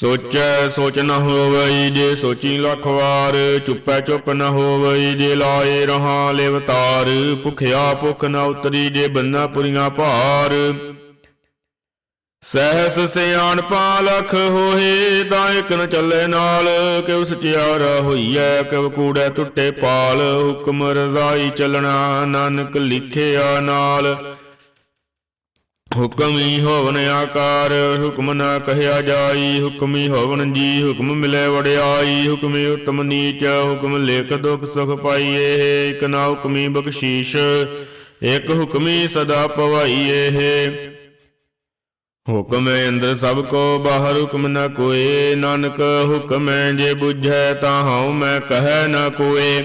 ਸੋਚੈ ਸੋਚ ਨ ਹੋਵਈ ਜੇ ਸੋਚੀ ਲੱਖ ਵਾਰ, ਚੁੱਪੈ ਚੁੱਪ ਨ ਹੋਵਈ ਜੇ ਲਾਏ ਰਹਾ ਲਿਵਤਾਰ ਭੁਖਿਆ ਭੁਖ ਨ ਉਤਰੀ ਜੇ ਬੰਨਾ ਪੁਰੀਆਂ ਭਾਰ। ਸਹਿਸ ਸਿਆਣ ਲਖ ਹੋਏ ਤਾਂ ਇਕ ਨ ਚੱਲੇ ਨਾਲ, ਕਿਉ ਸਚਿਆਰਾ ਹੋਈਐ, ਕਿਉ ਕੂੜੈ ਟੁੱਟੇ ਪਾਲ, ਹੁਕਮ ਰਜ਼ਾਈ ਚੱਲਣਾ ਨਾਨਕ ਲਿਖਿਆ ਨਾਲ। ਹੁਕਮੀ ਹੋਵਨ ਆਕਾਰ, ਹੁਕਮ ਨਾ ਕਹਿਆ ਜਾਈ, ਹੁਕਮੀ ਹੋਵਨ ਜੀ, ਹੁਕਮ ਮਿਲੇ ਵਡਿਆਈ, ਹੁਕਮੀ ਉਤਮ ਨੀਚ, ਹੁਕਮ ਲੇਖ ਦੁਖ ਸੁਖ ਪਾਈਏ, ਇਕ ਨਾ ਹੁਕਮੀ ਬਖਸ਼ੀਸ਼, ਇਕ ਹੁਕਮੀ ਸਦਾ ਪਵਾਈਏ। ਹੁਕਮ ਹੈ ਅੰਦਰ ਸਭ ਕੋ, ਬਾਹਰ ਹੁਕਮ ਨਾ ਕੋਏ, ਨਾਨਕ ਹੁਕਮ ਜੇ ਬੁਝੈ, ਤਾਂ ਹਉ ਮੈਂ ਕਹੈ ਨਾ ਕੋਏ।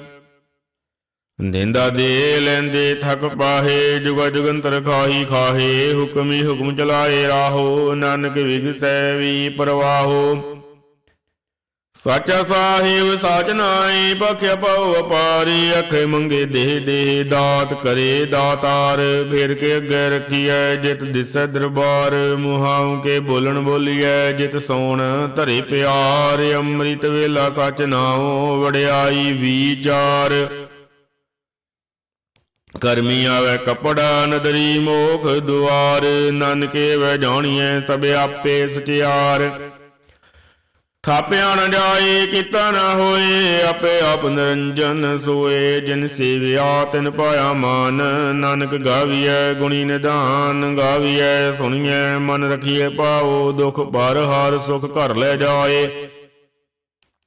ਦਿੰਦਾ ਦੇ ਲੈਂਦੇ ਥਕ ਪਾਹੇ, ਜੁਗ ਜੁਗੰਤਰ ਖਾਹੀ ਖਾਹੇ, ਹੁਕਮੀ ਹੁਕਮ ਚਲਾਏ ਰਾਹੋ, ਨਾਨਕ ਵਿਗਸੈ ਵੀ ਪਰਵਾਹੋ। ਸਾਚਾ ਸਾਹਿਬ, ਸਾਚ ਨਾਈ ਬਖਿਆ ਪਉ ਅਪਾਰੀ, ਅਖੇ ਮੰਗੇ ਦੇਹ ਦੇਹ ਦਾਤ ਕਰੇ ਦਾਤਾਰ, ਫੇਰ ਕੇ ਅੱਗੇ ਰਖੀਐ, ਜਿਤ ਦਿਸੈ ਦਰਬਾਰ, ਮੁਹਾਉ ਕੇ ਬੋਲਣ ਬੋਲੀਐ, ਜਿਤ ਸੋਣ ਧਰੇ ਪਿਆਰ, ਅੰਮ੍ਰਿਤ ਵੇਲਾ ਸਚ ਨਾਉ ਵਡਿਆਈ ਵਿਚਾਰ। ਕਰਮੀ ਆਵੇ ਕਪੜਾ ਨਦਰੀ ਮੋਖ ਦੁਆਰ, ਨਾਨਕੇ ਵੈ ਜਾਣੀਐ ਸਭ ਆਪੇ ਸਚਿਆਰ। ਥਾਪਿਆ ਨ ਜਾਏ, ਕੀਤਾ ਨ ਹੋਏ, ਆਪੇ ਆਪ ਨਿਰੰਜਨ ਸੋਏ। ਜਿਨ ਸੇਵਿਆ, ਤਿਨ ਪਾਇਆ ਮਾਨ, ਨਾਨਕ ਗਾਵੀਐ ਗੁਣੀ ਨਿਧਾਨ। ਗਾਵੀਐ, ਸੁਣੀਐ, ਮਨ ਰਖੀਐ ਪਾਓ ਦੁਖ ਭਰ ਹਾਰ ਸੁਖ ਘਰ ਲੈ ਜਾਏ।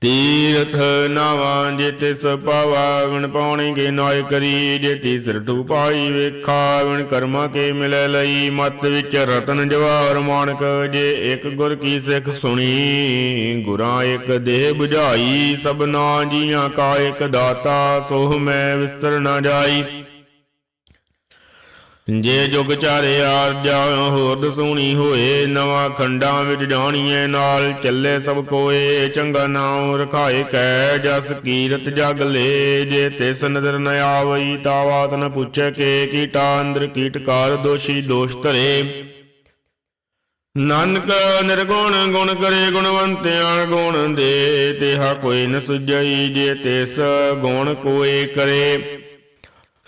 ਤੀਰਥ ਨਾਵਾਂ ਜੇ ਤਿਸ ਪਾਵਾ ਪਾਉਣੀ ਕੇ ਨਾਇ ਕਰੀ ਜੇ ਤੀਸਰ ਟੂ ਪਾਈ ਵੇਖਾ ਵਿਣ ਕਰਮਾ ਕੇ ਮਿਲੈ ਲਈ। ਮਤ ਵਿੱਚ ਰਤਨ ਜਵਾਰ ਮਾਨਕ, ਜੇ ਇੱਕ ਗੁਰ ਕੀ ਸਿੱਖ ਸੁਣੀ, ਗੁਰਾਂ ਇੱਕ ਦੇਹ 부ਝਾਈ ਸਭਨਾ ਜੀਆਂ ਕਾ ਇੱਕ ਦਾਤਾ, ਸੋਹ ਮੈਂ ਵਿਸਰ ਨਾ ਜਾਈ। ਜੇ ਜੁਗ ਚਾਰੇ ਆਰਜਾ ਹੋਰ ਦਸੂਣੀ ਹੋਏ, ਨਵਾਂ ਖੰਡਾਂ ਵਿੱਚ ਜਾਣੀਏ ਨਾਲ ਚੱਲੇ ਸਭ ਕੋਏ, ਚੰਗਾ ਨਾਮ ਰਖਾਏ ਕੈ, ਜਸ ਕੀਰਤ ਜਗ ਲੇ, ਜੇ ਤਿਸ ਨਦਰ ਨ ਆਵਈ ਤਾਵਾਤ ਨ ਪੁੱਛੇ ਕੇ, ਕੀਟਾ ਅੰਦਰ ਕੀਟਕਾਰ ਦੋਸ਼ੀ ਦੋਸ਼ ਧਰੇ। ਨਾਨਕ ਨਿਰਗੁਣ, ਗੁਣ ਕਰੇ ਗੁਣਵੰਤਿਆਂ ਗੁਣ ਦੇ, ਤਿਹਾ ਕੋਈ ਨ ਸੁਝਈ, ਜੇ ਤਿਸ ਗੁਣ ਕੋਏ ਕਰੇ।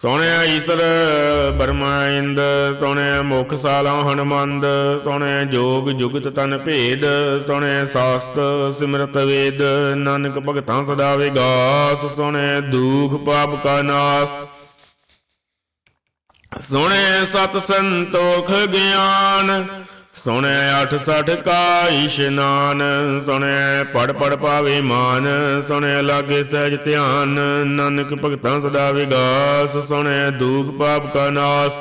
ਸੁਣਿਆ ਈਸਰ ਬਰਮਾਇੰਦ ਸੁਣਿਆ ਮੁਖ ਸਾਲਾ ਹਨਮੰਦ ਸੁਣਿਆ ਜੋਗ ਜੁਗਤ ਤਨ ਭੇਦ ਸੁਣਿਆ ਸਾਸਤ ਸਿਮਰਤ ਵੇਦ, ਨਾਨਕ ਭਗਤਾਂ ਸਦਾ ਵਿਗਾਸ ਸੁਣਿਆ ਦੁਖ ਪਾਪ ਕਾ ਨਾਸ। ਸੁਣਿਆ ਸਤ ਸੰਤੋਖ ਗਿਆਨ ਸੁਣੈ ਅਠ ਸਠ ਕਾ ਇਸ਼ਨਾਨ ਸੁਣਿਆ ਪੜ ਪੜ ਪਾਵੇ ਮਾਨ ਸੁਣਿਆ ਲਾਗੇ ਸਹਿਜ ਧਿਆਨ, ਨਾਨਕ ਭਗਤਾਂ ਸਦਾ ਵਿਗਾਸ ਸੁਣਿਆ ਦੂਖ ਪਾਪ ਕਾ ਨਾਸ।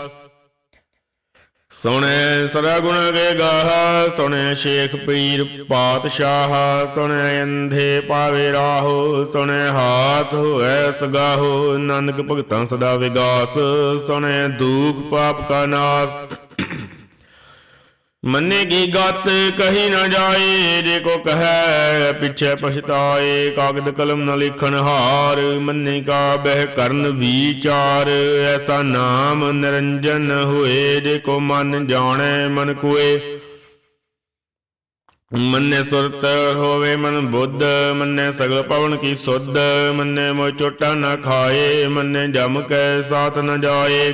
ਸੁਣੈ ਸਦਾ ਗੁਣ ਕੇ ਗਾਹਾ, ਸੁਣੈ ਸ਼ੇਖ ਪੀਰ ਪਾਤਸ਼ਾਹ, ਸੁਣੈ ਅੰਧੇ ਪਾਵੇ ਰਾਹੋ, ਸੁਣੈ ਹਾਥ ਹੋਐ ਸਗਾਹੋ, ਨਾਨਕ ਭਗਤਾਂ ਸਦਾ ਵਿਗਾਸ, ਸੁਣੈ ਦੂਖ ਪਾਪ ਕਾ ਨਾਸ। ਮੰਨੇਗੀ ਗਤ, ਕਹੀ ਨਾ ਜਾਏ, ਜੇ ਕੋ ਕਹੈ, ਪਿਛੈ ਪਛਤਾਏ, ਕਾਗਦ ਕਲਮ ਨ ਲਿਖਣ ਹਾਰ, ਮੰਨੇ ਕਾ ਬਹਿ ਕਰਨ ਵਿਚਾਰ, ਐਸਾ ਨਾਮ ਨਿਰੰਜਨ ਹੋਏ, ਜੇ ਕੋ ਮਨ ਜਾਣੈ, ਮਨ ਕੋਏ। ਮੰਨੇ ਸੁਰਤ ਹੋਵੇ ਮਨ ਬੁੱਧ, ਮੰਨੇ ਸਗਲ ਪਵਨ ਕੀ ਸੁਧ, ਮੰਨੇ ਮੋਇ ਚੋਟਾ ਨਾ ਖਾਏ, ਮੰਨੇ ਜਮ ਕੈ ਸਾਥ ਨ ਜਾਏ।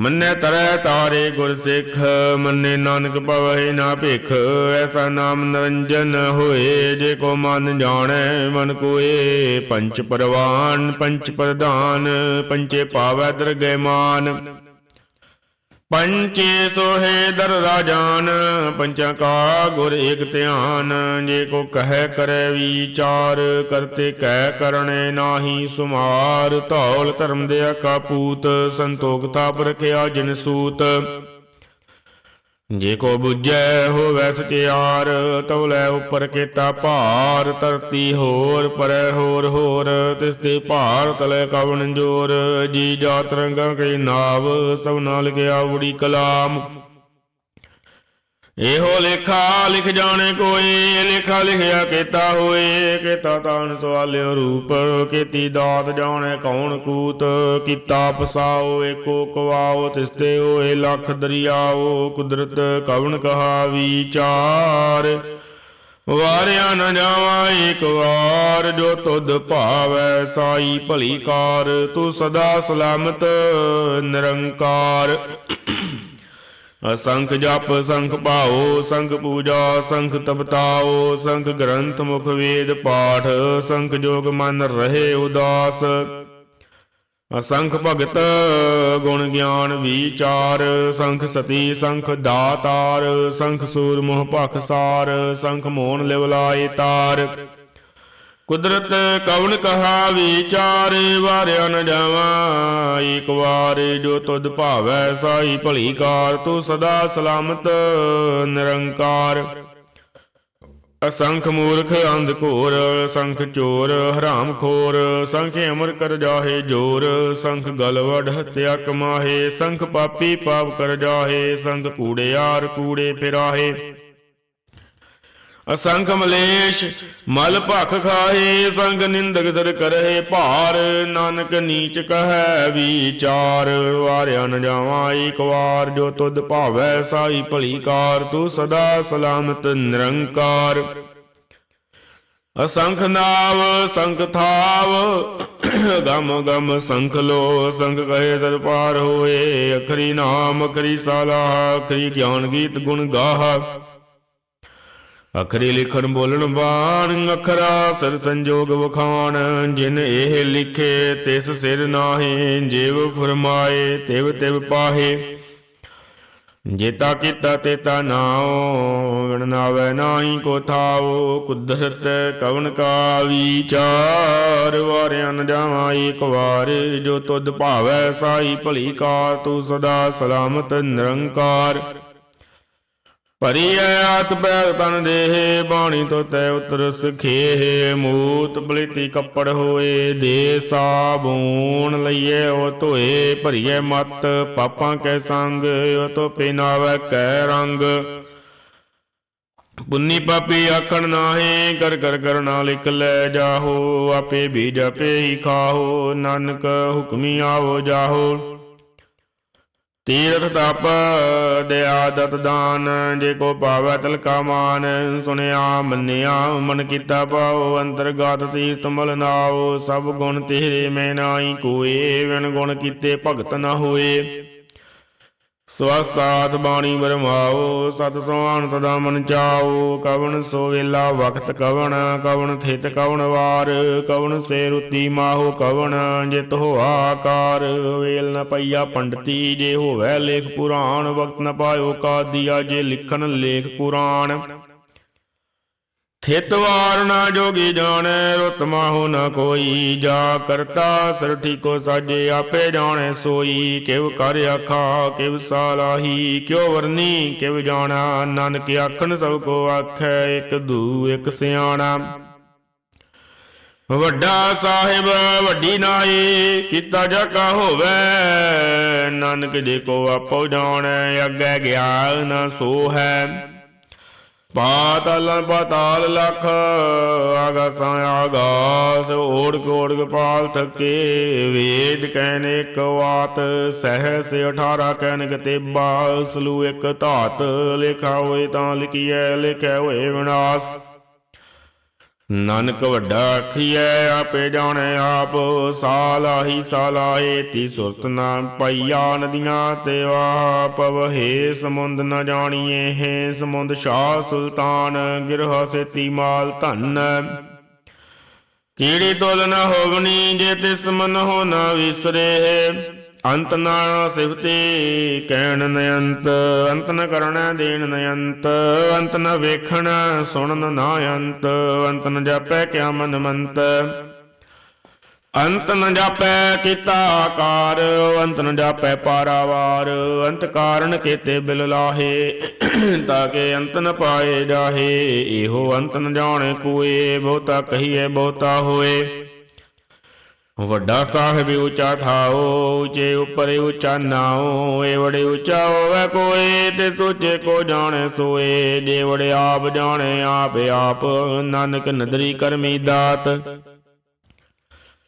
ਮੰਨੇ ਤਰੈ ਤਾਰੇ ਗੁਰ ਸਿੱਖ, ਮੰਨੇ ਨਾਨਕ ਪਵਹਿ ਨਾ ਭਿਖ, ਐਸਾ ਨਾਮ ਨਿਰੰਜਨ ਹੋਏ, ਜੇ ਕੋ ਮਨ ਜਾਣੈ, ਮਨ ਕੋਏ। ਪੰਚ ਪਰਵਾਨ, ਪੰਚ ਪ੍ਰਧਾਨ, ਪੰਚੇ ਪਾਵੈ ਦਰਗਹਿ ਮਾਨ ਪੰਚੇ ਸੋਹੇ ਦਰ ਰਾਜਾਨ, ਪੰਚਾਂ ਕਾ ਗੁਰ ਏਕ ਧਿਆਨ, ਜੇ ਕੋ ਕਹੈ ਕਰੈ ਵਿਚਾਰ, ਕਰਤੇ ਕਹਿ ਕਰਣੇ ਨਾਹੀ ਸੁਮਾਰ, ਧੌਲ ਧਰਮ ਦੇ ਕਾਪੂਤ ਸੰਤੋਖ ਤਾਪ ਰਖਿਆ ਜਿਨ ਸੂਤ। ਜੇ ਕੋ ਬੁਝੈ ਹੋਵੈ ਸਚਿਆਰ, ਤਉ ਲੈ ਉਪਰ ਕੀਤਾ ਭਾਰ। ਧਰਤੀ ਹੋਰ, ਪਰੈ ਹੋਰ ਹੋਰ, ਤਿਸ ਤੇ ਭਾਰ ਤਲੇ ਕਵਣ ਜੋਰ। ਜੀ ਜਾਤ ਰੰਗਾਂ ਕੇ ਨਾਵ, ਸਭ ਨਾਲ ਗਿਆ ਉੜੀ ਕਲਾਮ। ਇਹੋ ਲੇਖਾ ਲਿਖ ਜਾਣੇ ਕੋਈ ਲੇਖਾ ਲਿਖਿਆ ਕੀਤਾ ਹੋਏ, ਕੀਤਾ ਤਾਨ ਸਵਾਲਿਓ ਰੂਪ, ਕੀਤੀ ਦਾਤ ਜਾਣੇ ਕੌਣ ਕੂਤ, ਕੀਤਾ ਪਸਾਓ ਏਕੋ ਕਵਾਓ ਤਿਸਤੇ ਹੋਏ ਲੱਖ ਦਰਿਆਓ, ਕੁਦਰਤ ਕਵਣ ਕਹਾ ਵਿਚਾਰ ਵਾਰਿਆ ਨ ਜਾਵਾਂ ਏਕ ਵਾਰ, ਜੋ ਤੁਧ ਭਾਵੈ ਸਾਈ ਭਲੀ ਕਾਰ, ਤੂੰ ਸਦਾ ਸਲਾਮਤ ਨਿਰੰਕਾਰ। ਅਸੰਖ ਜਪ, ਸੰਖ ਭਾਓ ਸੰਖ ਪੂਜਾ, ਸੰਖ ਤਪਤਾਓ ਸੰਖ ਗ੍ਰੰਥ ਮੁਖ ਵੇਦ ਪਾਠ, ਸੰਖ ਜੋਗ ਮਨ ਰਹੇ ਉਦਾਸ। ਅਸੰਖ ਭਗਤ, ਗੁਣ ਗਿਆਨ ਵਿਚਾਰ, ਸੰਖ ਸਤੀ, ਸੰਖ ਦਾਤਾਰ, ਸੰਖ ਸੂਰ ਮੋਹ ਭਖ ਸਾਰ, ਸੰਖ ਮੋਹਨ ਲਿਵਲਾਏ ਤਾਰ। ਕੁਦਰਤ ਕਵਨ ਕਹਾ ਵਿਚਾਰ, ਵਾਰਿਆ ਨ ਜਾਵਾਂ। ਏਕ ਵਾਰ ਜੋ ਤੁਧ ਭਾਵੈ ਸਾਈ ਭਲੀ ਕਾਰ ਤੂੰ ਸਦਾ ਸਲਾਮਤ, ਨਿਰੰਕਾਰ। ਅਸੰਖ ਮੂਰਖ ਅੰਧ ਘੋਰ, ਸੰਖ ਚੋਰ, ਹਰਾਮ ਖੋਰ, ਸੰਖ ਅਮਰ ਕਰ ਜਾਹੇ ਜੋਰ, ਸੰਖ ਗਲਵੜ ਹਤਿਆ ਕਮਾਹੇ ਸੰਖ ਪਾਪੀ ਪਾਪ ਕਰ ਜਾਹੇ, ਸੰਖ ਕੂੜਿਆਰ ਕੂੜੇ ਫਿਰਾਹੇ। ਅਸੰਖ ਮਲੇਸ਼, ਮਲ ਭਖ ਖਾਏ ਸੰਗ ਨਿੰਦਕ ਸਰ ਕਰਹਿ ਭਾਰ, ਨਾਨਕ ਨੀਚ ਕਹੈ ਵਿਚਾਰ, ਵਾਰਿਆ ਨ ਜਾਵਾਂ ਏਕ ਵਾਰ, ਜੋ ਤੁਧ ਭਾਵੈ ਸਾਈ ਭਲੀ ਕਾਰ, ਤੂੰ ਸਦਾ ਸਲਾਮਤ ਨਿਰੰਕਾਰ। ਅਸੰਖ ਨਾਵ, ਸੰਖ ਥਾਵ, ਗਮ ਗਮ ਸੰਖ ਲੋ ਸੰਖ ਕਹੇ ਦਰ ਪਾਰ ਹੋਏ, ਅਖਰੀ ਨਾਮ, ਅਖਰੀ ਸਾਲਾ, ਅਖਰੀ ਗਿਆਨ ਗੀਤ ਗੁਣ ਗਾਹ। ਅਖਰੀ ਲਿਖਣ ਬੋਲਣ ਬਾਣ ਅਖਰਾ ਸਰ ਸੰਜੋਗ ਵਖਾਣ। ਜਿਨ ਇਹ ਲਿਖੇ, ਤਿਸ ਸਿਰ ਨਾਹੀ, ਜਿਵ ਫਰਮਾਏ, ਤਿਵ ਤਿਵ ਪਾਹੇ। ਜੇਤਾ ਕੀਤਾ ਤੇਤਾ ਨਾਉ ਗਣਨਾਵੇ ਨਾਹੀ ਕੋ ਥਾਉ। ਕੁਦਰਤ ਕਵਨ ਕਾ ਵਿਚਾਰ, ਵਾਰਿਆ ਨ ਜਾਵਾਂ ਏਕ ਵਾਰ। ਜੋ ਤੁਧ ਭਾਵੈ ਸਾਈ ਭਲੀ ਕਾਰ, ਤੂੰ ਸਦਾ ਸਲਾਮਤ ਨਿਰੰਕਾਰ। ਭਰੀ ਆਤ ਬੈਗ ਤਨ ਦੇਹ, ਬਾਣੀ ਤੋ ਤੈ ਉਤਰ ਸਖੇਹ, ਮੂਤ ਬਲੀਤੀ ਕੱਪੜ ਹੋਏ, ਦੇ ਸਾਬੂਣ ਲਈਏ, ਉਹ ਧੋਏ, ਭਰੀਏ ਮਤ, ਪਾਪਾਂ ਕੈ ਸੰਗ, ਉਹ ਤੋ ਪਿਨਾਵੇ ਕੈ ਰੰਗ। ਪੁੰਨੀ ਪਾਪੀ ਆਖਣ ਨਾਹੀ ਕਰ ਕਰ ਕਰਨਾ ਲਿਖ ਲੈ ਜਾਹੋ, ਆਪੇ ਵੀ ਜਪੇ ਹੀ ਖਾਹੋ, ਨਾਨਕ ਹੁਕਮੀ ਆਵੋ ਜਾਹੋ। ਤੀਰਥ ਤਪ ਦਇਆ ਦਤ ਦਾਨ, ਜੇ ਕੋ ਪਾਵੈ ਤਲਕਾ ਮਾਨ, ਸੁਨਿਆ ਮੰਨਿਆ ਮਨ ਕੀਤਾ ਪਾਉ ਅੰਤਰਗਤ ਤੀਰਥ ਮਲ ਨਾਉ, ਸਭ ਗੁਣ ਤੇਰੇ ਮੈਂ ਨਾਹੀ ਕੋਏ ਵਿਣ ਗੁਣ ਕੀਤੇ ਭਗਤ ਨਾ ਹੋਏ। ਸਵਸਤਾਤ ਬਾਣੀ ਬਰਮਾਓ, ਸਤ ਸੁਆਨ ਸਦਾ ਮਨ ਚਾਓ, ਕਵਣ ਸੋ ਵੇਲਾ ਵਕਤ ਕਵਣ ਕਵਣ ਥਿਤ ਕਵਣ ਵਾਰ, ਕਵਣ ਸੇ ਰੁਤੀ ਮਾਹੋ ਕਵਣ, ਜਿਤ ਹੋਆ ਆਕਾਰ, ਵੇਲ ਨ ਪਈਆ ਪੰਡਤੀ, ਜੇ ਹੋਵੇ ਲੇਖ ਪੁਰਾਣ ਵਕਤ ਨ ਪਾਇਓ ਕਾਦੀਆ, ਜੇ ਲਿਖਣ ਲੇਖ ਪੁਰਾਣ। ਥਿਤ ਵਾਰ ਨਾ ਜੋਗੀ ਜਾਣੈ, ਰੁਤ ਮਾਹੋ ਨ ਕੋਈ। ਜਾ ਕਰਤਾ ਸਰ ਠੀਕੋ, ਸਾਜੇ ਆਪੇ ਜਾਣੈ ਸੋਈ। ਕਿਵ ਕਰ ਆਖਾ, ਕਿਵ ਸਾਲਾਹੀ, ਕਿਉ ਵਰਨੀ, ਕਿਵ ਜਾਣਾ। ਨਾਨਕ ਆਖਣ ਸਭ ਕੋ ਆਖੈ, ਇਕ ਦੂ, ਇਕ ਸਿਆਣਾ। ਵੱਡਾ ਸਾਹਿਬ, ਵੱਡੀ ਨਾਈ ਕੀਤਾ ਜਾ ਕਾ ਹੋਵੇ। ਨਾਨਕ ਜੇ ਕੋ ਆਪੋ ਜਾਣੈ, ਅੱਗੇ ਗਿਆ ਨਾ ਸੋ ਹੈ ਪਾਤਲ ਪਤਾਲ ਲਖ ਆਗਾਸਾਂ ਆਗਾਸ ਓੜ ਕੋੜ ਗਪਾਲ ਥਕੇ। ਵੇਦ ਕਹਿਨ ਇੱਕ ਵਾਤ, ਸਹਸ 18 ਕਹਿਨ ਕਤੇਬਾ। ਸਲੂ ਇੱਕ ਧਾਤ, ਲਿਖਾ ਹੋਏ ਤਾਂ ਲਿਖੀਐ, ਲਿਖਿਆ ਹੋਏ ਵਿਨਾਸ਼। ਨਾਨਕ ਵੱਡਾ ਆਖੀਐ, ਆਪੇ ਜਾਣੈ ਆਪ। ਸਾਲਾਹੀ ਸਾਲਾਏ ਤੀ ਸੁਰਤ ਨਾ ਪਈਆ ਨਦੀਆਂ ਤੇ ਆਪ। ਵਹੇ ਸਮੁੰਦ ਨ ਜਾਣੀਏ ਹੈ ਸਮੁੰਦ ਸ਼ਾਹ ਸੁਲਤਾਨ, ਗਿਰਹ ਸੇਤੀ ਮਾਲ ਧਨ। ਕੀੜੀ ਤੁਲ ਨ ਹੋਵਣੀ ਜੇ ਤਿਸ ਮਨ ਹੋ ਨਾ ਵਿਸਰੇ। ਅੰਤ ਨਾ ਸਿਫਤੇ ਕਹਿਣ ਨਯੰਤ, ਅੰਤ ਨ ਕਰਣਾ ਦੇਣ ਨਯੰਤ, ਅੰਤ ਨ ਵੇਖਣ ਸੁਣਨ ਨਾ ਅੰਤ ਅੰਤ ਨ ਜਾਪੈ ਕਿਆ ਮਨ ਮੰਤ। ਅੰਤ ਨ ਜਾਪੈ ਕੀਤਾ ਆਕਾਰ, ਅੰਤ ਨ ਜਾਪੈ ਪਾਰਾਵਾਰ, ਅੰਤ ਕਾਰਨ ਕੀਤੇ ਬਿਲ ਲਾਹੇ, ਤਾਂ ਕਿ ਅੰਤ ਨ ਪਾਏ ਜਾਹੇ, ਇਹੋ ਅੰਤ ਨ ਜਾਣੇ ਕੋਏ ਬਹੁਤਾ ਕਹੀਏ ਬਹੁਤਾ ਹੋਏ। ਵੱਡਾ ਸਾਹਿਬ ਉੱਚਾ ਠਾਓ ਉੱਚੇ ਉੱਪਰ ਉੱਚਾ ਨਾਓ ਏਵੜੇ ਵੜੇ ਉੱਚਾ ਹੋਵੇ ਕੋਏ, ਤੇ ਸੋਚੇ ਕੋ ਜਾਣੇ ਸੋਏ। ਜੇਵੜੇ ਆਪ ਜਾਣੇ, ਆਪ ਆਪ, ਨਾਨਕ ਨਦਰੀ ਕਰਮੀ ਦਾਤ।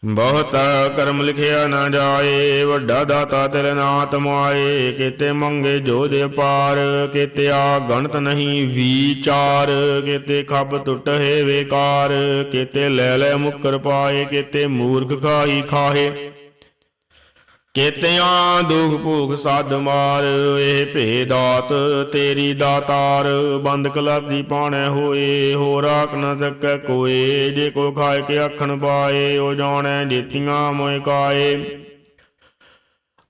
ਬਹੁਤ ਕਰਮ ਲਿਖਿਆ ਨਾ ਜਾਏ, ਵੱਡਾ ਦਾਤਾ ਤੇਰੇ ਨਾਤ ਮਾਏ ਕਿਤੇ ਮੰਗੇ ਜੋ ਦੇ ਪਾਰ, ਕਿਤੇ ਆ ਗਣਤ ਨਹੀਂ ਵਿਚਾਰ। ਕਿਤੇ ਖੱਬ ਟੁੱਟ ਹੈ ਵੇਕਾਰ, ਕਿਤੇ ਲੈ ਲੈ ਮੁਕਰ ਪਾਏ, ਕਿਤੇ ਮੂਰਖ ਖਾਈ ਖਾਹੇ। ਕੇਤਿਆਂ ਦੁਖ ਭੂਖ ਸਾਧ ਮਾਰ, ਇਹ ਭੇਦਾਤ ਤੇਰੀ ਦਾਤਾਰ। ਬੰਦ ਕਲਾਤੀ ਪਾਣੈ ਹੋਏ ਹੋ ਰਾਖ ਨ ਸਕੈ ਕੋਏ। ਜੇ ਕੋ ਖਾਏ ਕੇ ਆਖਣ ਪਾਏ, ਉਹ ਜਾਣੈ ਜੀਤੀਆਂ ਮੋਇ ਕਾਏ।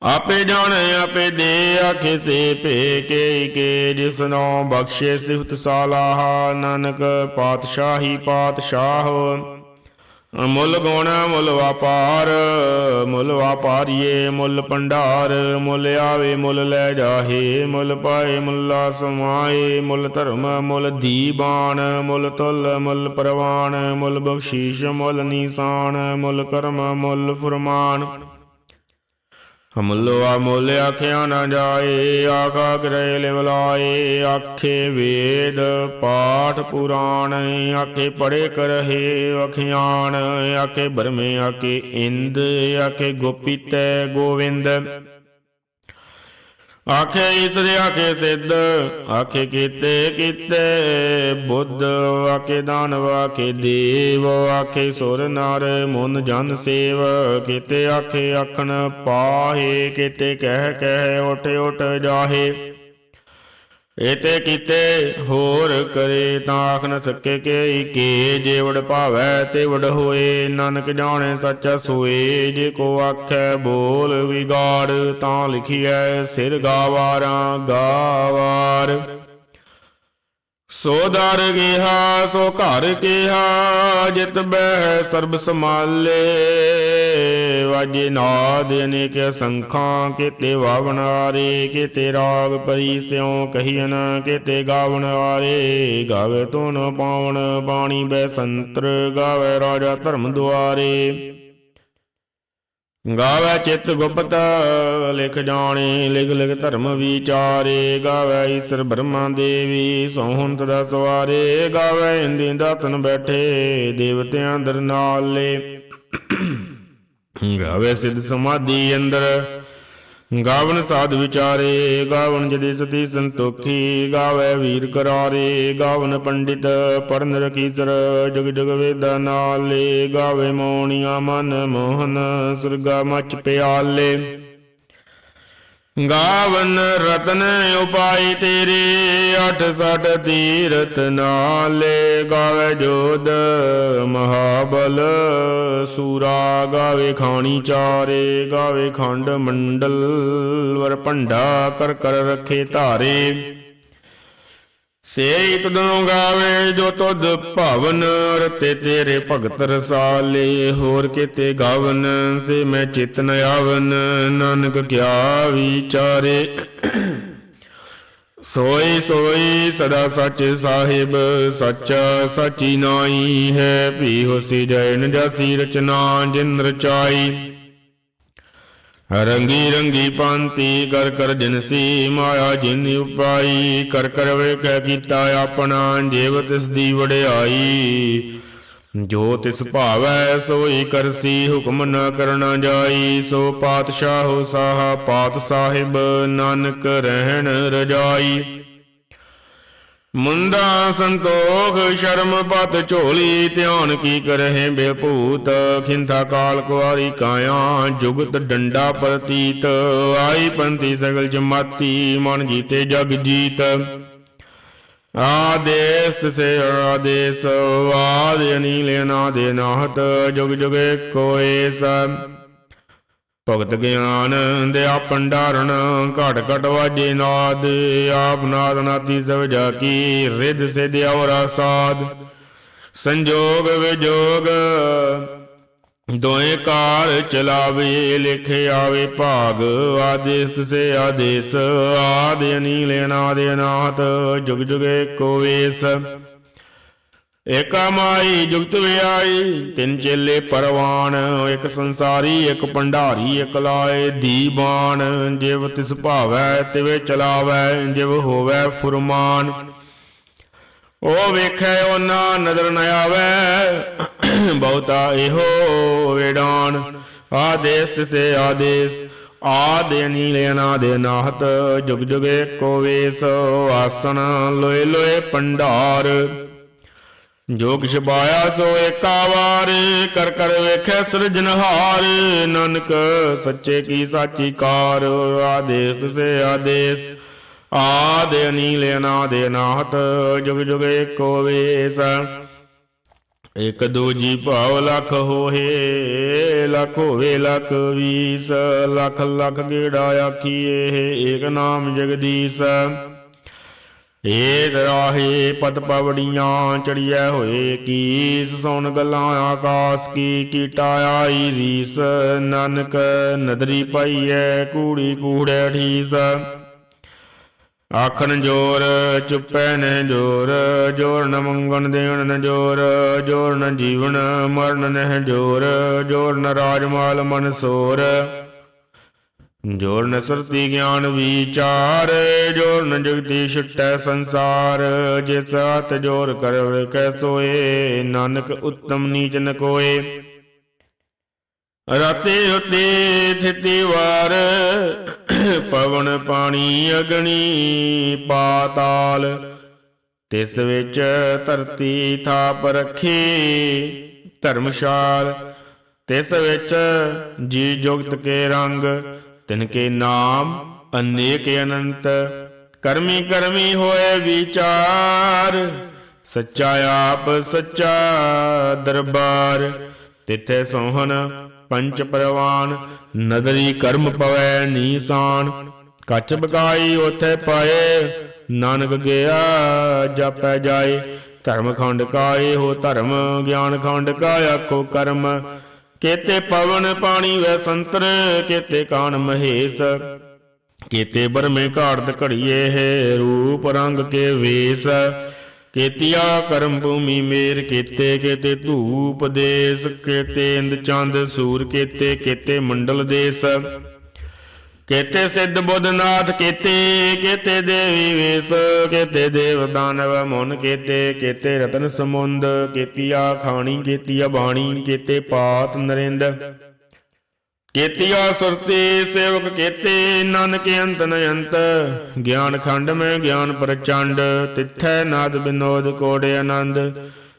ਆਪੇ ਜਾਣੇ, ਆਪੇ ਦੇ ਆਖੇ ਸੇ ਭੇ ਕੇ ਕੇ ਜਿਸਨੋ ਬਖਸ਼ੇ ਸਿਫਤ ਸਾਲਾਹ। ਨਾਨਕ ਪਾਤਸ਼ਾਹੀ ਪਾਤਸ਼ਾਹ ਮੁੱਲ ਗੁਣ, ਮੁੱਲ ਵਪਾਰ, ਮੁੱਲ ਵਪਾਰੀਏ, ਮੁੱਲ ਭੰਡਾਰ, ਮੁੱਲ ਆਵੇ, ਮੁੱਲ ਲੈ ਜਾਹੇ, ਮੁੱਲ ਪਾਏ, ਮੁੱਲਾ ਸਮਾਏ, ਮੁੱਲ ਧਰਮ, ਮੁੱਲ ਦੀਬਾਨ, ਮੁੱਲ ਤੁਲ, ਮੁੱਲ ਪ੍ਰਵਾਨ, ਮੁੱਲ ਬਖਸ਼ੀਸ਼, ਮੁੱਲ ਨੀਸਾਨ, ਮੁੱਲ ਕਰਮ, ਮੁੱਲ ਫਰਮਾਨ। ਅਮੁੱਲ ਅਮੁੱਲ ਆਖਿਆ ਨਾ ਜਾਏ, ਆਖਾ ਗ੍ਰਹਿ ਲਿਵਲਾਏ, ਆਖੇ ਵੇਦ, ਪਾਠ ਪੁਰਾਣ, ਆਖੇ ਪੜੇ ਕਰਹੇ ਅਖਿਆਨ ਆਖੇ ਬਰਮੇ ਆਖੇ ਇੰਦ, ਆਖੇ ਗੋਪੀਤੈ ਗੋਵਿੰਦ। ਆਖੇ ਈਸਰ ਆਖੇ ਸਿੱਧ, ਆਖੇ ਕੀਤੇ ਕੀਤੇ ਬੁੱਧ, ਆਖੇ ਦਾਨਵ, ਆਖੇ ਦੇਵ, ਆਖੇ ਸੁਰ ਨਰ, ਮਨ ਜਨ ਸੇਵ, ਕੀਤੇ ਆਖੇ ਆਖਣ ਪਾਹੇ, ਕੀਤੇ ਕਹਿ ਕਹਿ ਉਠ ਉਠ ਜਾਹੇ। ਇਤੇ ਕੀਤੇ ਹੋਰ ਕਰੇ ਤਾਂ ਨ ਸਕੇ ਕੇ ਕੇ ਜੇ ਭਾਵੈ ਤੇ ਵਡ ਹੋਏ, ਨਾਨਕ ਜਾਣੇ ਸੱਚਾ ਸੋਏ, ਜੇ ਕੋ ਆਖੈ ਬੋਲ ਵਿਗਾੜ ਤਾਂ ਲਿਖੀਐ ਸਿਰ ਗਾਵਾਰਾਂ ਗਾਵਾਰ। ਸੋ ਦਰ ਗਿਆ, ਸੋ ਘਰ ਕਿਹਾ ਜਿਤ ਬਹਿ ਸਰਬ ਸਮਾਲੇ ਵਾਜੇ ਨਾਦ ਅਨੇਕ ਸੰਖਾਂ, ਕਿਤੇ ਵਾਵਣ ਆਰੇ, ਕੀਤੇ ਰਾਗ ਪਰੀ ਸਿਉ ਕਹੀਨ ਕੀਤੇ ਗਾਵਣ ਆਰੇ। ਗਾਵੇ ਤੁਨ ਪਾਵਨ ਬਾਣੀ ਬੈ ਸੰਤਰ, ਗਾਵੇ ਰਾਜਾ ਧਰਮ ਦੁਆਰੇ। ਗਾਵੇ ਚਿਤ ਗੁਪਤ, ਲਿਖ ਜਾਣੇ, ਲਿਖ ਲਿਖ ਧਰਮ ਵਿਚਾਰੇ। ਗਾਵੇ ਈਸ਼ਰ ਬ੍ਰਹਮਾ ਦੇਵੀ ਸੋਹੰਤ ਦਾ ਸਵਾਰੇ। ਗਾਵੇ ਇੰਦੀ ਦਾਤਨ ਬੈਠੇ, ਦੇਵਤਿਆਂ ਦਰ ਨਾਲੇ। ਗਾਵੇ ਸਿੱਧ ਸਮਾਧੀ ਅੰਦਰ। ਗਾਵਨ ਸਾਧ ਵਿਚਾਰੇ, ਗਾਵਨ ਜਦੇ ਸਤੀ ਸੰਤੋਖੀ, ਗਾਵੇ ਵੀਰ ਕਰਾਰੇ। ਗਾਵਨ ਪੰਡਿਤ ਪੜਨ ਰਕੀਸਰ ਜਗ ਜਗ ਵੇਦਾ ਨਾਲੇ। ਗਾਵੇ ਮੋਣੀਆਂ ਮਨ ਮੋਹਨ, ਸੁਰਗਾ ਮਚ ਪਿਆਲੇ। ਗਾਵਨ ਰਤਨ ਉਪਾਈ ਤੇਰੇ, ਅਠ ਸਠ ਤੀਰਥ ਨਾਲੇ ਗਾਵੇ ਜੋਦ ਮਹਾਬਲ। ਸੂਰਾ ਗਾਵੇ ਖਾਣੀ ਚਾਰੇ, ਗਾਵੇ ਖੰਡ ਮੰਡਲ, ਵਰ ਭੰਡਾ ਕਰ ਕਰ ਰੱਖੇ ਧਾਰੇ। ਸੇਈ ਤੁਧਨੋਂ ਗਾਵੇ ਜੋ ਤੁਧ ਭਾਵਨ ਰਤੇ ਤੇਰੇ ਭਗਤ ਰਸਾਲੇ, ਹੋਰ ਕਿਤੇ ਗਾਵਨ ਸੇ ਮੈਂ ਚਿਤ ਆਵਨ। ਨਾਨਕ ਕਿਆ ਵਿਚਾਰੇ, ਸੋਈ ਸੋਈ ਸਦਾ ਸੱਚ ਸਾਹਿਬ, ਸੱਚਾ ਸਚੀ ਨਾਈ ਹੈ। ਭੀ ਹੋਸੀ ਜੈਨ ਨ ਰਚਨਾ ਜਿਨ ਰਚਾਈ ਰੰਗੀ ਰੰਗੀ ਪਾਂਤੀ ਕਰ ਕਰ ਜਿਨਸੀ ਮਾਇਆ ਜਿਨ ਉਪਾਈ, ਕਰ ਕਰ ਵੇ ਕਹਿ ਕੀਤਾ ਆਪਣਾ ਜੀਵ ਤਿਸ ਦੀ ਵਡਿਆਈ। ਜੋ ਤਿਸ ਭਾਵੈ ਸੋਈ ਕਰਸੀ ਹੁਕਮ ਨ ਕਰਨਾ ਜਾਈ, ਸੋ ਪਾਤਸ਼ਾਹੋ ਸਾਹਾ ਪਾਤ ਸਾਹਿਬ ਨਾਨਕ ਰਹਿਣ ਰਜਾਈ। ਮੁੰਦਾ ਸੰਤੋਖ, ਸ਼ਰਮ ਪਤ, ਝੋਲੀ, ਧਿਆਨ ਕੀ ਕਰਹਿ ਬੇਭੂਤ? ਖਿੰਥਾ ਕਾਲ ਕੁਆਰੀ ਕਾਇਆ, ਜੁਗਤ ਡੰਡਾ ਪ੍ਰਤੀਤ। ਆਈ ਪੰਥੀ ਸਗਲ ਜਮਾਤੀ, ਮਨ ਜੀਤੇ ਜਗ ਜੀਤ। ਆਦੇਸ ਸੇ ਆਦੇਸ, ਆਦ ਅਨੀਲ ਦੇ ਨਾਹਤ, ਜੁਗ ਜੁਗੇ ਕੋਏ ਸਭ ਭਗਤ ਗਿਆਨ ਦਿਆ ਪੰਡਾਰਣ ਘਟ ਘਟ ਵਾਜੇ ਨਾਦ, ਆਪ ਨਾਦ ਨਾਤੀ ਸਭ ਜਾ ਕੀ ਰਿੱਧ ਸਿਧ ਔਰਾ ਸਾਧ ਸੰਜੋਗ ਵਿਜੋਗ ਦੋਏ ਕਾਰ ਚਲਾਵੇ, ਲਿਖੇ ਆਵੇ ਭਾਗ, ਆਦੇਸ ਸੇ ਆਦੇਸ, ਆਦ ਅਨੀਲ, ਅਨਾਦ ਅਨਾਹਤ, ਜੁਗ ਜੁਗੇ ਕੋ ਵੇਸ। ਏਕਾ ਮਾਈ ਜੁਗਤ ਵਿਆਈ ਤਿੰਨ ਚੇਲੇ ਪਰਵਾਨ, ਇੱਕ ਸੰਸਾਰੀ, ਇੱਕ ਭੰਡਾਰੀ, ਇੱਕ ਲਾਏ ਦੀਵਾਨ ਜਿਵ ਤਿਸ ਭਾਵੈ, ਤਿਵੇ ਚਲਾਵੈ, ਜਿਵ ਹੋਵੈ ਫੁਰਮਾਨ। ਉਹ ਵੇਖੈ ਉਹਨਾਂ ਨਦਰ ਨ ਆਵੈ, ਬਹੁਤਾ ਇਹੋ ਵੇਡਾਨ ਆਦੇਸ ਤਿਸੇ ਆਦੇਸ, ਆਦੇ ਅਨੀਲ ਦੇ ਨਾਹਤ, ਜੁਗ ਜੁਗੇ ਕੋ ਵੇਸ ਆਸਣ ਲੋਏ ਲੋਏ ਭੰਡਾਰ। ਜੋ ਕਿਛ ਪਾਇਆ ਸੋ ਏਕਾ ਵਾਰ, ਕਰ ਕਰ ਵੇਖੈ ਸਿਰਜਨਹਾਰ ਨਾਨਕ ਸੱਚੇ ਕੀ ਸਾਚੀ ਕਾਰ ਆਦੇਸ ਸੇ ਆਦੇਸ। ਆਦ ਅਨੀਲ ਅਨਾਦ ਅਨਾਹਤ, ਜੁਗ ਜੁਗ ਏਕੋ ਵੇਸ। ਇਕ ਦੂਜੀ ਭਾਵ ਲਖ ਹੋਏ, ਲਖ ਹੋਵੇ ਲਖ ਵੀਸ। ਲਖ ਲਖ ਗੇੜਾ ਆਖੀਏ, ਏਕ ਨਾਮ ਜਗਦੀਸ਼। ਏਕ ਰਾਹੇ ਪਤ ਪਵੜੀਆਂ ਚੜੀਐ ਹੋਏ ਕੀਸ, ਸੁਣ ਗੱਲਾਂ ਆਕਾਸ ਕੀ ਕੀਟਾ ਆਈ ਰੀਸ, ਨਾਨਕ ਨਦਰੀ ਪਾਈਐ ਕੂੜੀ ਕੂੜੈ ਠੀਸ ਆਖਣ ਜੋਰ, ਚੁੱਪੈ ਨ ਜੋਰ ਜੋਰ ਨ ਮੰਗਣ ਦੇਣ ਨ ਜੋਰ ਜੋਰ ਨ ਜੀਵਨ ਮਰਨ ਨਹਿ ਜੋਰ ਜੋਰ ਨ ਰਾਜਮਾਲ ਮਨ ਸੋਰ। ਜੋਰ ਨ ਸੁਰਤੀ ਗਿਆਨ ਵਿਚਾਰ ਜੋਰ ਨ ਜਗਤੀ ਛੁਟੈ ਸੰਸਾਰ, ਜਿਸ ਹੱਥ ਜੋਰ ਕਰਵੇ ਕੈ ਸੋਏ, ਨਾਨਕ ਉਤਮ ਨੀਚ ਨ ਕੋਏ। ਰਾਤੇ ਉਤੇ ਥਿਤੀ ਵਾਰ ਪਵਨ ਪਾਣੀ ਅਗਣੀ ਪਾਤਾਲ, ਤਿਸ ਵਿੱਚ ਧਰਤੀ ਥਾਪ ਰੱਖੀ ਧਰਮਸ਼ਾਲ, ਤਿਸ ਵਿੱਚ ਜੀ ਜੁਗਤ ਕੇ ਰੰਗ ਤਿਨ ਕੇ ਨਾਮ ਅਨੇਕ ਅਨੰਤ, ਕਰਮੀ ਕਰਮੀ ਹੋਏ ਵਿਚਾਰ। ਸੱਚਾ ਆਪ, ਸੱਚਾ ਦਰਬਾਰ। ਤਿੱਥੇ ਸੋਹਣ ਪੰਚ ਪਰਵਾਨ, ਨਦਰੀ ਕਰਮ ਪਵੈ ਨੀਸਾਨ। ਕੱਚ ਬਗਾਈ ਉਥੇ ਪਾਏ, ਨਾਨਕ ਗਿਆ ਜਪੈ ਜਾਏ। ਧਰਮ ਖੰਡ ਕਾਏ ਹੋ ਧਰਮ, ਗਿਆਨ ਖੰਡ ਕਾ ਆਖੋ ਕਰਮ। ਕੇਤੇ ਪਵਨ ਪਾਣੀ ਵੈ ਸੰਤਰ, ਕੇਤੇ ਕਾਨ ਮਹੇਸ਼। ਕੇਤੇ ਬਰਮੇ ਘਾੜਤ ਘੜੀਏ ਹੈ, ਰੂਪ ਰੰਗ ਕੇ ਵੇਸ। ਕੇਤੀਆ ਕਰਮ ਭੂਮੀ ਮੇਰ, ਕੇਤੇ ਕੇਤੇ ਧੂਪ ਦੇਸ। ਕੇਤੇ ਇੰਦ ਚੰਦ ਸੂਰ, ਕੇਤੇ ਕੇਤੇ ਮੰਡਲ ਦੇਸ। ਕੇਤੇ ਸਿੱਧ ਬੁੱਧਨਾਥ, ਕੇਤੇ ਕੇਤੇ ਦੇਵੀ ਵੇਸ, ਕੇਤੇ ਦੇਵ ਦਾਨਵ ਮਨ ਕੇਤੇ ਕੇਤੇ ਰਤਨ ਸਮੁੰਦ, ਕੇਤੀਆ ਖਾਣੀ, ਕੇਤੀਆ ਬਾਣੀ, ਕੇਤੇ ਪਾਤ ਨਰਿੰਦ। ਕੇਤੀਆ ਸੁਰਤੀ ਸੇਵਕ, ਕੇਤੇ ਨਾਨਕ ਅੰਤ ਨ ਅੰਤ ਗਿਆਨ ਖੰਡ ਮੈਂ ਗਿਆਨ ਪ੍ਰਚੰਡ, ਤਿੱਥੈ ਨਾਦ ਬਿਨੋਦ ਕੋੜੇ ਆਨੰਦ।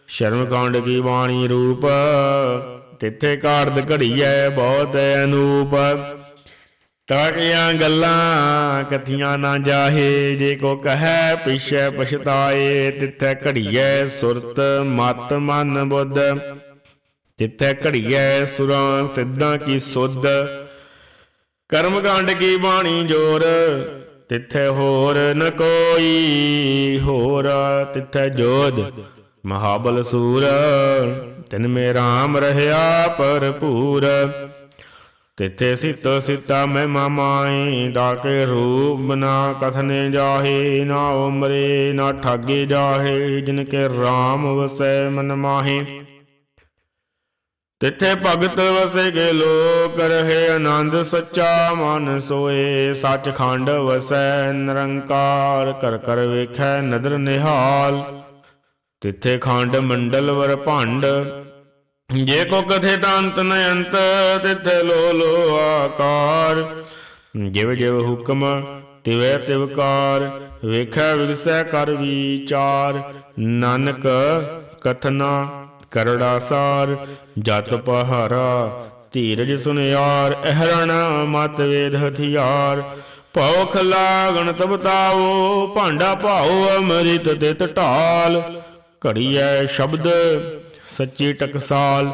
ਸ਼ਰਮ ਕਾਂਡ ਕੀ ਬਾਣੀ ਰੂਪ, ਤਿੱਥੇ ਕਾਰਦ ਘੜੀਐ, ਬਹੁਤ ਅਨੂਪ। ਤਾਕੀਆਂ ਗੱਲਾਂ ਕਥੀਆਂ ਨਾ ਜਾਹੇ, ਜੇ ਕੋ ਕਹੈ ਪਿਛੈ ਪਛਤਾਏ, ਤਿੱਥੈ ਘੜੀਐ ਸੁਰਤ ਮਤ ਮਨ ਬੁੱਧ। ਤਿੱਥੈ ਘੜੀਐ ਸੁਰਾਂ ਸਿੱਧਾਂ ਕੀ ਸੁਧ। ਕਰਮ ਕਾਂਡ ਕੀ ਬਾਣੀ ਜੋਰ, ਤਿੱਥੈ ਹੋਰ ਨ ਕੋਈ ਹੋਰ। ਤਿੱਥੈ ਜੋਧ ਮਹਾਬਲ ਸੂਰ, ਤਿਨ ਮੇ RAM ਰਹਿਆ ਭਰਪੂਰ। ਤਿੱਥੇ ਸਿਤ ਸਿਤਾ ਮੈਂ ਮਾਮਾਈ ਡਾਕੇ ਰੂਪ ਨਾ ਕਥਨੇ ਜਾਹੇ, ਨਾ ਉਮਰੇ, ਨਾ ਠਾਗੇ ਜਾਹੇ, ਜਿਨ ਕੇ RAM ਵਸੈ ਮਨ ਮਾਹੇ। ਤਿੱਥੇ ਭਗਤ ਵਸੇ ਕੇ ਲੋਕ ਰਹੇ ਆਨੰਦ ਸੱਚਾ, ਮਨ ਸੋਏ, ਸੱਚਖੰਡ ਵਸੈ ਨਿਰੰਕਾਰ ਕਰ ਕਰ ਵੇਖੈ ਨਦਰ ਨਿਹਾਲ। ਤਿੱਥੇ ਖੰਡ ਮੰਡਲ ਵਰ ਭੰਡ ਜੇ ਕੋ ਕਥੇ ਤਾਂ ਅੰਤ ਨ ਅੰਤ ਤਿੱਥੇ ਲੋ ਲੋ ਆਕਾਰ। ਜਿਵ ਜਿਵ ਹੁਕਮ, ਤਿਵੈ ਤਿਵਕਾਰ ਵੇਖੈ ਵਿਗਸੈ ਕਰ ਵਿਚਾਰ। ਨਾਨਕ ਕਥਨਾ ਕਰੜਾ ਸਾਰ, ਜਤ ਪਹਾਰਾ ਧੀਰਜ ਸੁਨਿਆਰ, ਅਹਰਣ ਮਤ ਵੇਦ ਹਥਿਆਰ। ਭਉਖ ਲਾਗਣ ਤਬ ਤਾਓ ਭਾਂਡਾ ਭਾਉ ਅਮ੍ਰਿਤ ਤਿਤ ਢਾਲ। ਘੜੀਐ ਸ਼ਬਦ ਸੱਚੀ ਟਕਸਾਲ,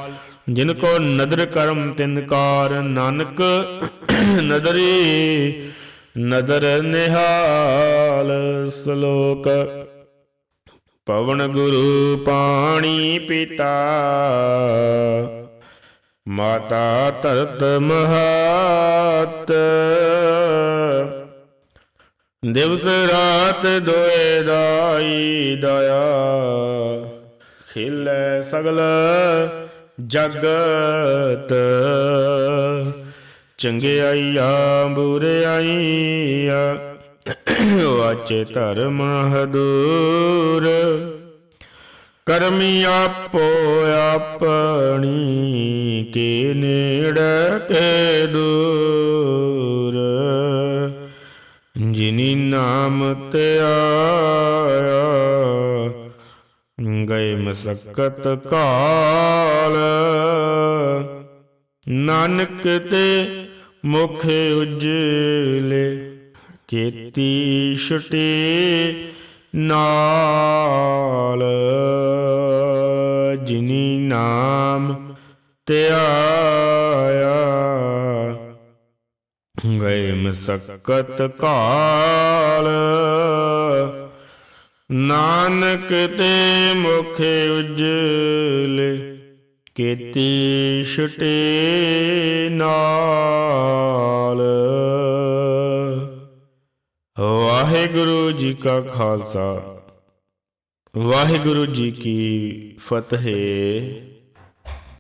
ਜਿਨ ਕੋ ਨਦਰ ਕਰਮ ਤਿਨਕਾਰ ਨਾਨਕ ਨਦਰੀ, ਨਦਰ ਨਿਹਾਲ ਸ਼ਲੋਕ। ਪਵਨ ਗੁਰੂ ਪਾਣੀ ਪਿਤਾ, ਮਾਤਾ ਧਰਤ ਮਹਾਤ। ਦਿਵਸ ਰਾਤ ਦੋਏ ਦਾਈ ਦਇਆ। ਖਿਲੇ ਸਗਲ ਜਗਤ। ਚੰਗਿਆਈਆ ਬੁਰਿਆਈਆ ਵਾਚੇ ਧਰਮ ਹਦੂਰ। ਕਰਮੀ ਆਪੋ ਆਪਣੀ ਕੇ ਨੇੜੇ ਕੇ ਦੂਰ। ਜਿਨੀ ਨਾਮ ਤੇ ਆਇਆ ਗਏ ਮਸਕਤ ਕਾਲ। ਨਾਨਕ ਤੇ ਮੁਖ ਉਜਲੇ ਕੀਤੀ ਛੁਟੀ ਨਾਲ। ਜਿਨੀ ਨਾਮ ਤੇ ਗਏ ਮਸਕਤ ਕਾਲ। ਨਾਨਕ ਤੇ ਮੁਖ ਉਜਲੇ, ਕੀਤੀ ਛੁਟੇ ਨਾਲ। ਵਾਹਿਗੁਰੂ ਜੀ ਕਾ ਖਾਲਸਾ, ਵਾਹਿਗੁਰੂ ਜੀ ਕੀ ਫਤਿਹ।